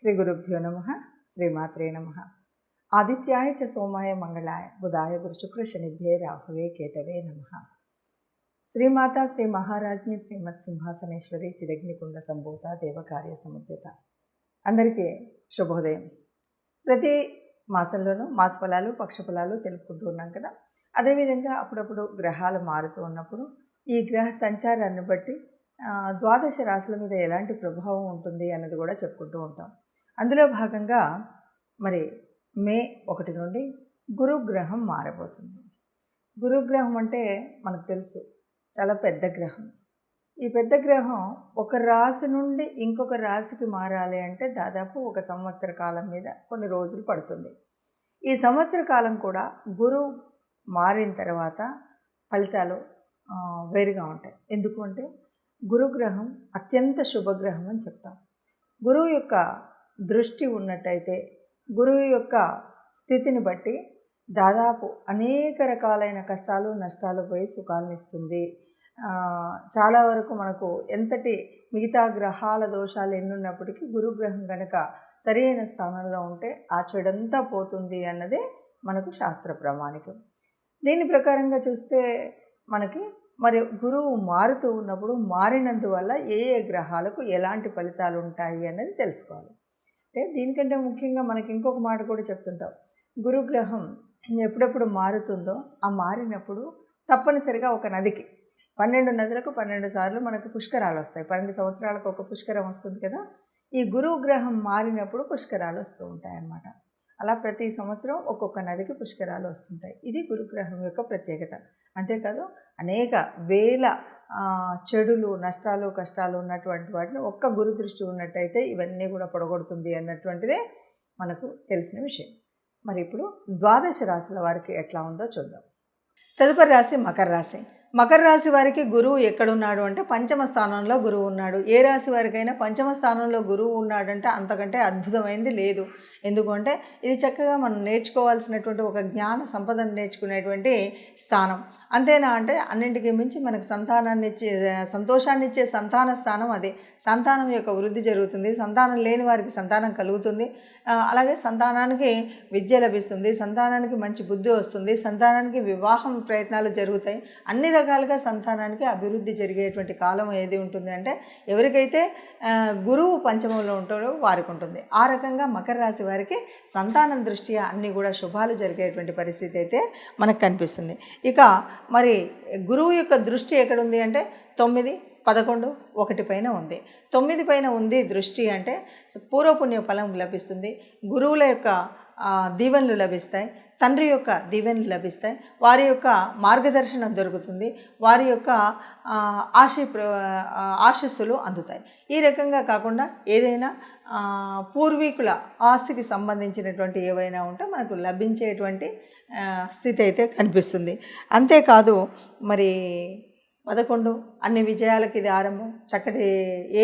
శ్రీ గురుభ్యో నమ శ్రీమాత్రే నమ ఆదిత్యాయ చ సోమాయ మంగళాయ బుధాయ గురు శుక్ర శనిభ్యే రాహువే కేతవే నమ శ్రీమాత శ్రీ మహారాజ్ఞి శ్రీమత్ సింహాసనేశ్వరి చిరగ్నికుండ సంభూత దేవకార్య సముచిత అందరికీ శుభోదయం. ప్రతి మాసంలోనూ మాస ఫలాలు పక్ష ఫలాలు తెలుపుకుంటూ ఉన్నాం కదా. అదేవిధంగా అప్పుడప్పుడు గ్రహాలు మారుతూ ఉన్నప్పుడు ఈ గ్రహ సంచారాన్ని బట్టి ద్వాదశ రాశుల మీద ఎలాంటి ప్రభావం ఉంటుంది అన్నది కూడా చెప్పుకుంటూ ఉంటాం. అందులో భాగంగా మరి మే ఒకటి నుండి గురుగ్రహం మారబోతుంది. గురుగ్రహం అంటే మనకు తెలుసు చాలా పెద్ద గ్రహం. ఈ పెద్ద గ్రహం ఒక రాశి నుండి ఇంకొక రాశికి మారాలి అంటే దాదాపు ఒక సంవత్సర కాలం మీద కొన్ని రోజులు పడుతుంది. ఈ సంవత్సర కాలం కూడా గురువు మారిన తర్వాత ఫలితాలు వేరుగా ఉంటాయి. ఎందుకు అంటే గురుగ్రహం అత్యంత శుభగ్రహం అని చెప్తాం. గురువు యొక్క దృష్టి ఉన్నట్టయితే గురువు యొక్క స్థితిని బట్టి దాదాపు అనేక రకాలైన కష్టాలు నష్టాలు పోయి సుఖాలను ఇస్తుంది. చాలా వరకు మనకు ఎంతటి మిగతా గ్రహాల దోషాలు ఎన్నున్నప్పటికీ గురుగ్రహం కనుక సరైన స్థానంలో ఉంటే ఆ చెడంతా పోతుంది అన్నదే మనకు శాస్త్ర ప్రామాణికం. దీని ప్రకారంగా చూస్తే మనకి మరి గురువు మారుతూ ఉన్నప్పుడు మారినందువల్ల ఏ ఏ గ్రహాలకు ఎలాంటి ఫలితాలు ఉంటాయి అన్నది తెలుసుకోవాలి. అంటే దీనికంటే ముఖ్యంగా మనకి ఇంకొక మాట కూడా చెప్తుంటాం. గురుగ్రహం ఎప్పుడెప్పుడు మారుతుందో ఆ మారినప్పుడు తప్పనిసరిగా ఒక నదికి పన్నెండు నదులకు పన్నెండు సార్లు మనకు పుష్కరాలు వస్తాయి. పన్నెండు సంవత్సరాలకు ఒక పుష్కరం వస్తుంది కదా ఈ గురువు గ్రహం మారినప్పుడు పుష్కరాలు వస్తూ ఉంటాయి అన్నమాట అలా ప్రతి సంవత్సరం ఒక్కొక్క నదికి పుష్కరాలు వస్తుంటాయి. ఇది గురుగ్రహం యొక్క ప్రత్యేకత. అంతేకాదు అనేక వేల చెడులు నష్టాలు కష్టాలు ఉన్నటువంటి వాటిని ఒక్క గురు దృష్టి ఉన్నట్టయితే ఇవన్నీ కూడా పొడగొడుతుంది అన్నటువంటిదే మనకు తెలిసిన విషయం. మరి ఇప్పుడు ద్వాదశ రాశుల వారికి ఎట్లా ఉందో చూద్దాం. తదుపరి రాశి మకర రాశి. మకర రాశి వారికి గురువు ఎక్కడున్నాడు అంటే పంచమ స్థానంలో గురువు ఉన్నాడు. ఏ రాశి వారికైనా పంచమ స్థానంలో గురువు ఉన్నాడంటే అంతకంటే అద్భుతమైంది లేదు. ఎందుకంటే ఇది చక్కగా మనం నేర్చుకోవాల్సినటువంటి ఒక జ్ఞాన సంపదను నేర్చుకునేటువంటి స్థానం. అంతేనా అంటే అన్నింటికి మించి మనకు సంతానాన్ని ఇచ్చే సంతోషాన్ని ఇచ్చే సంతాన స్థానం అదే. సంతానం యొక్క వృద్ధి జరుగుతుంది. సంతానం లేని వారికి సంతానం కలుగుతుంది. అలాగే సంతానానికి విద్య లభిస్తుంది. సంతానానికి మంచి బుద్ధి వస్తుంది. సంతానానికి వివాహం ప్రయత్నాలు జరుగుతాయి. అన్ని రకాలుగా సంతానానికి అభివృద్ధి జరిగేటువంటి కాలం ఏది ఉంటుంది అంటే ఎవరికైతే గురువు పంచమంలో ఉంటాడో వారికి ఉంటుంది. ఆ రకంగా మకర రాశి వారికి సంతానం దృష్ట్యా అన్నీ కూడా శుభాలు జరిగేటువంటి పరిస్థితి అయితే మనకు కనిపిస్తుంది. ఇక మరి గురువు యొక్క దృష్టి ఎక్కడుంది అంటే తొమ్మిది పదకొండు ఒకటి పైన ఉంది. తొమ్మిది పైన ఉంది దృష్టి అంటే పూర్వపుణ్య ఫలం లభిస్తుంది గురువుల యొక్క దీవెనలు లభిస్తాయి తండ్రి యొక్క దీవెనలు లభిస్తాయి వారి యొక్క మార్గదర్శనం దొరుకుతుంది వారి యొక్క ఆశీ ప్ర ఆశస్సులు అందుతాయి. ఈ రకంగా కాకుండా ఏదైనా పూర్వీకుల ఆస్తికి సంబంధించినటువంటి ఏవైనా ఉంటే మనకు లభించేటువంటి స్థితి అయితే కనిపిస్తుంది. అంతేకాదు మరి పదకొండు అన్ని విజయాలకి ఇది ఆరంభం. చక్కటి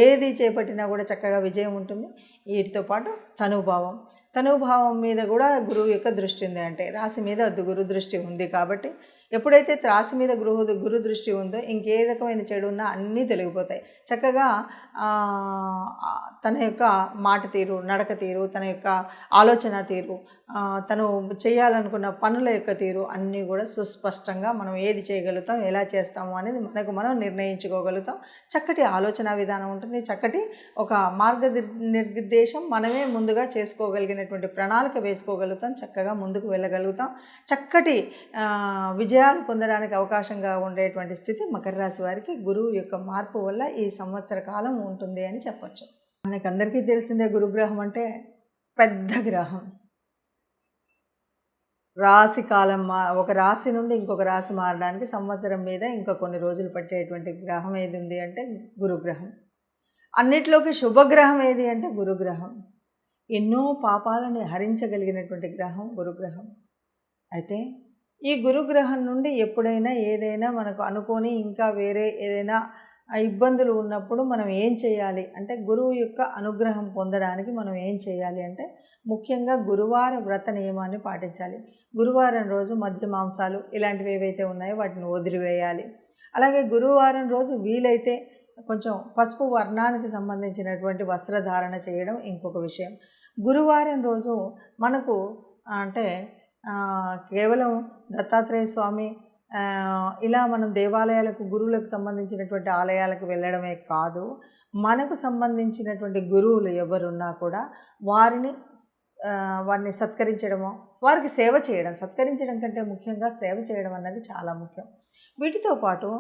ఏది చేపట్టినా కూడా చక్కగా విజయం ఉంటుంది. వీటితో పాటు తనుభావం. తనుభావం మీద కూడా గురువు యొక్క దృష్టి ఉంది అంటే రాశి మీద అది గురు దృష్టి ఉంది కాబట్టి ఎప్పుడైతే త్రాసు మీద గృహ గురు దృష్టి ఉందో ఇంకే రకమైన చెడు ఉన్నా అన్నీ తొలగిపోతాయి. చక్కగా తన యొక్క మాట తీరు నడక తీరు తన యొక్క ఆలోచన తీరు తను చేయాలనుకున్న పనుల యొక్క తీరు అన్నీ కూడా సుస్పష్టంగా మనం ఏది చేయగలుగుతాం ఎలా చేస్తాము అనేది మనకు మనం నిర్ణయించుకోగలుగుతాం. చక్కటి ఆలోచన విధానం ఉంటుంది. చక్కటి ఒక మార్గ నిర్దేశం మనమే ముందుగా చేసుకోగలిగినటువంటి ప్రణాళిక వేసుకోగలుగుతాం. చక్కగా ముందుకు వెళ్ళగలుగుతాం. చక్కటి విజయ విజయాలు పొందడానికి అవకాశంగా ఉండేటువంటి స్థితి మకర రాశి వారికి గురువు యొక్క మార్పు వల్ల ఈ సంవత్సర కాలం ఉంటుంది అని చెప్పొచ్చు. మనకందరికీ తెలిసిందే గురుగ్రహం అంటే పెద్ద గ్రహం. రాశి కాలం మా ఒక రాశి నుండి ఇంకొక రాశి మారడానికి సంవత్సరం మీద ఇంకా కొన్ని రోజులు పట్టేటువంటి గ్రహం ఏది ఉంది అంటే గురుగ్రహం. అన్నిట్లోకి శుభగ్రహం ఏది అంటే గురుగ్రహం. ఎన్నో పాపాలని హరించగలిగినటువంటి గ్రహం గురుగ్రహం. అయితే ఈ గురుగ్రహం నుండి ఎప్పుడైనా ఏదైనా మనకు అనుకోని ఇంకా వేరే ఏదైనా ఇబ్బందులు ఉన్నప్పుడు మనం ఏం చేయాలి? అంటే గురువు యొక్క అనుగ్రహం పొందడానికి మనం ఏం చేయాలి? అంటే ముఖ్యంగా గురువార వ్రత నియమాన్ని పాటించాలి. గురువారం రోజు మద్య మాంసాలు ఇలాంటివి ఏవైతే ఉన్నాయో వాటిని వదిలివేయాలి. అలాగే గురువారం రోజు వీలైతే కొంచెం పసుపు వర్ణానికి సంబంధించినటువంటి వస్త్రధారణ చేయడం ఇంకొక విషయం. గురువారం రోజు మనకు అంటే కేవలం దత్తాత్రేయ స్వామి ఇలా మనం దేవాలయాలకు గురువులకు సంబంధించినటువంటి ఆలయాలకు వెళ్ళడమే కాదు మనకు సంబంధించినటువంటి గురువులు ఎవరున్నా కూడా వారిని వారిని సత్కరించడము వారికి సేవ చేయడం సత్కరించడం కంటే ముఖ్యంగా సేవ చేయడం అన్నది చాలా ముఖ్యం. వీటితో పాటు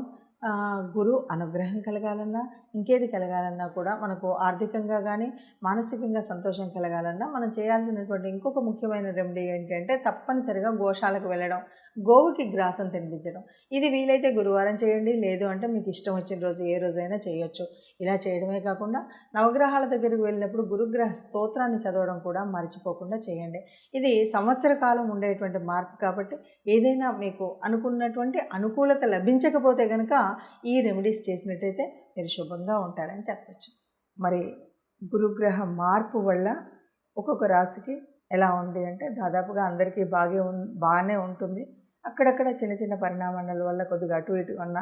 గురు అనుగ్రహం కలగాలన్నా ఇంకేది కలగాలన్నా కూడా మనకు ఆర్థికంగా కానీ మానసికంగా సంతోషం కలగాలన్నా మనం చేయాల్సినటువంటి ఇంకొక ముఖ్యమైన రెమెడీ ఏంటంటే తప్పనిసరిగా గోశాలకు వెళ్ళడం. గోవుకి గ్రాసం తినిపించడం. ఇది వీలైతే గురువారం చేయండి లేదు అంటే మీకు ఇష్టం వచ్చిన రోజు ఏ రోజైనా చేయొచ్చు. ఇలా చేయడమే కాకుండా నవగ్రహాల దగ్గరికి వెళ్ళినప్పుడు గురుగ్రహ స్తోత్రాన్ని చదవడం కూడా మర్చిపోకుండా చేయండి. ఇది సంవత్సర కాలం ఉండేటువంటి మార్పు కాబట్టి ఏదైనా మీకు అనుకున్నటువంటి అనుకూలత లభించకపోతే కనుక ఈ రెమెడీస్ చేసినట్టయితే మీరు శుభంగా ఉంటారని చెప్పచ్చు. మరి గురుగ్రహ మార్పు వల్ల ఒక్కొక్క రాశికి ఎలా ఉంది అంటే దాదాపుగా అందరికీ బాగా ఉన్ బాగానే ఉంటుంది. అక్కడక్కడ చిన్న చిన్న పరిణామాల వల్ల కొద్దిగా అటు ఇటు ఉన్న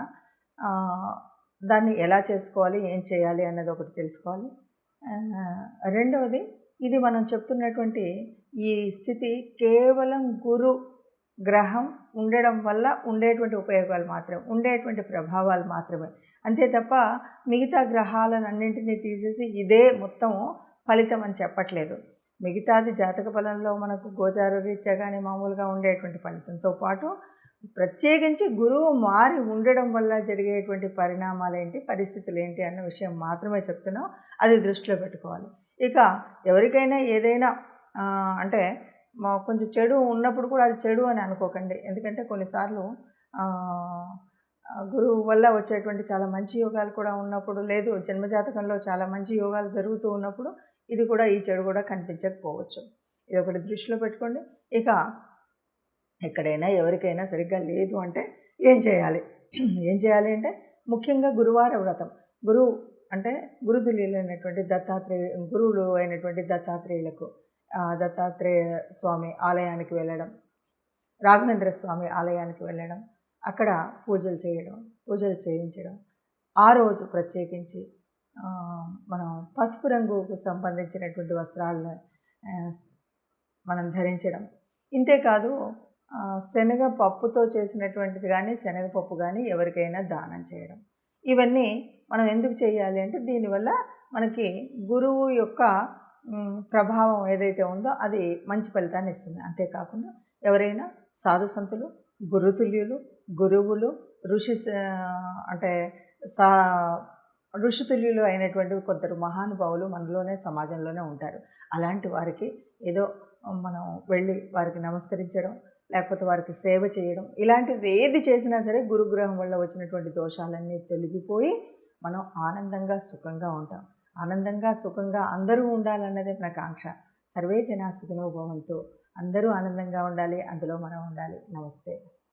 దాన్ని ఎలా చేసుకోవాలి ఏం చేయాలి అన్నది ఒకటి తెలుసుకోవాలి. రెండవది ఇది మనం చెప్తున్నటువంటి ఈ స్థితి కేవలం గురు గ్రహం ఉండడం వల్ల ఉండేటువంటి ఉపయోగాలు మాత్రమే ఉండేటువంటి ప్రభావాలు మాత్రమే. అంతే తప్ప మిగతా గ్రహాలన్నింటినీ తీసేసి ఇదే మొత్తం ఫలితం అని చెప్పట్లేదు. మిగతాది జాతక ఫలంలో మనకు గోచార రీత్యా కానీ మామూలుగా ఉండేటువంటి ఫలితంతో పాటు ప్రత్యేకించి గురువు మారి ఉండడం వల్ల జరిగేటువంటి పరిణామాలు ఏంటి పరిస్థితులు ఏంటి అన్న విషయం మాత్రమే చెప్తున్నాం. అది దృష్టిలో పెట్టుకోవాలి. ఇక ఎవరికైనా ఏదైనా అంటే మా కొంచెం చెడు ఉన్నప్పుడు కూడా అది చెడు అని అనుకోకండి. ఎందుకంటే కొన్నిసార్లు గురువు వల్ల వచ్చేటువంటి చాలా మంచి యోగాలు కూడా ఉన్నప్పుడు లేదు జన్మజాతకంలో చాలా మంచి యోగాలు జరుగుతూ ఉన్నప్పుడు ఇది కూడా ఈ చెడు కూడా కనిపించకపోవచ్చు. ఇది ఒకటి దృష్టిలో పెట్టుకోండి. ఇక ఎక్కడైనా ఎవరికైనా సరిగ్గా లేదు అంటే ఏం చేయాలి? ఏం చేయాలి అంటే ముఖ్యంగా గురువార వ్రతం. గురువు అంటే గురుతుల్యులైనటువంటి దత్తాత్రేయ గురువులు అయినటువంటి దత్తాత్రేయులకు దత్తాత్రేయ స్వామి ఆలయానికి వెళ్ళడం రాఘవేంద్ర స్వామి ఆలయానికి వెళ్ళడం అక్కడ పూజలు చేయడం పూజలు చేయించడం ఆ రోజు ప్రత్యేకించి మనం పసుపు రంగుకు సంబంధించినటువంటి వస్త్రాలను మనం ధరించడం. ఇంతేకాదు శనగ పప్పుతో చేసినటువంటిది కానీ శనగపప్పు కానీ ఎవరికైనా దానం చేయడం. ఇవన్నీ మనం ఎందుకు చేయాలి అంటే దీనివల్ల మనకి గురువు యొక్క ప్రభావం ఏదైతే ఉందో అది మంచి ఫలితాన్ని ఇస్తుంది. అంతేకాకుండా ఎవరైనా సాధు సంతులు గురుతుల్యులు గురువులు ఋషి స- అంటే సా ఋషితుల్యులు అయినటువంటి కొందరు మహానుభావులు మనలోనే సమాజంలోనే ఉంటారు. అలాంటి వారికి ఏదో మనం వెళ్ళి వారికి నమస్కరించడం లేకపోతే వారికి సేవ చేయడం ఇలాంటివి ఏది చేసినా సరే గురుగ్రహం వల్ల వచ్చినటువంటి దోషాలన్నీ తొలగిపోయి మనం ఆనందంగా సుఖంగా ఉంటాం. ఆనందంగా సుఖంగా అందరూ ఉండాలన్నదే మన కాంక్ష సర్వే జనా సుఖినో అందరూ ఆనందంగా ఉండాలి అందులో మనం ఉండాలి. నమస్తే.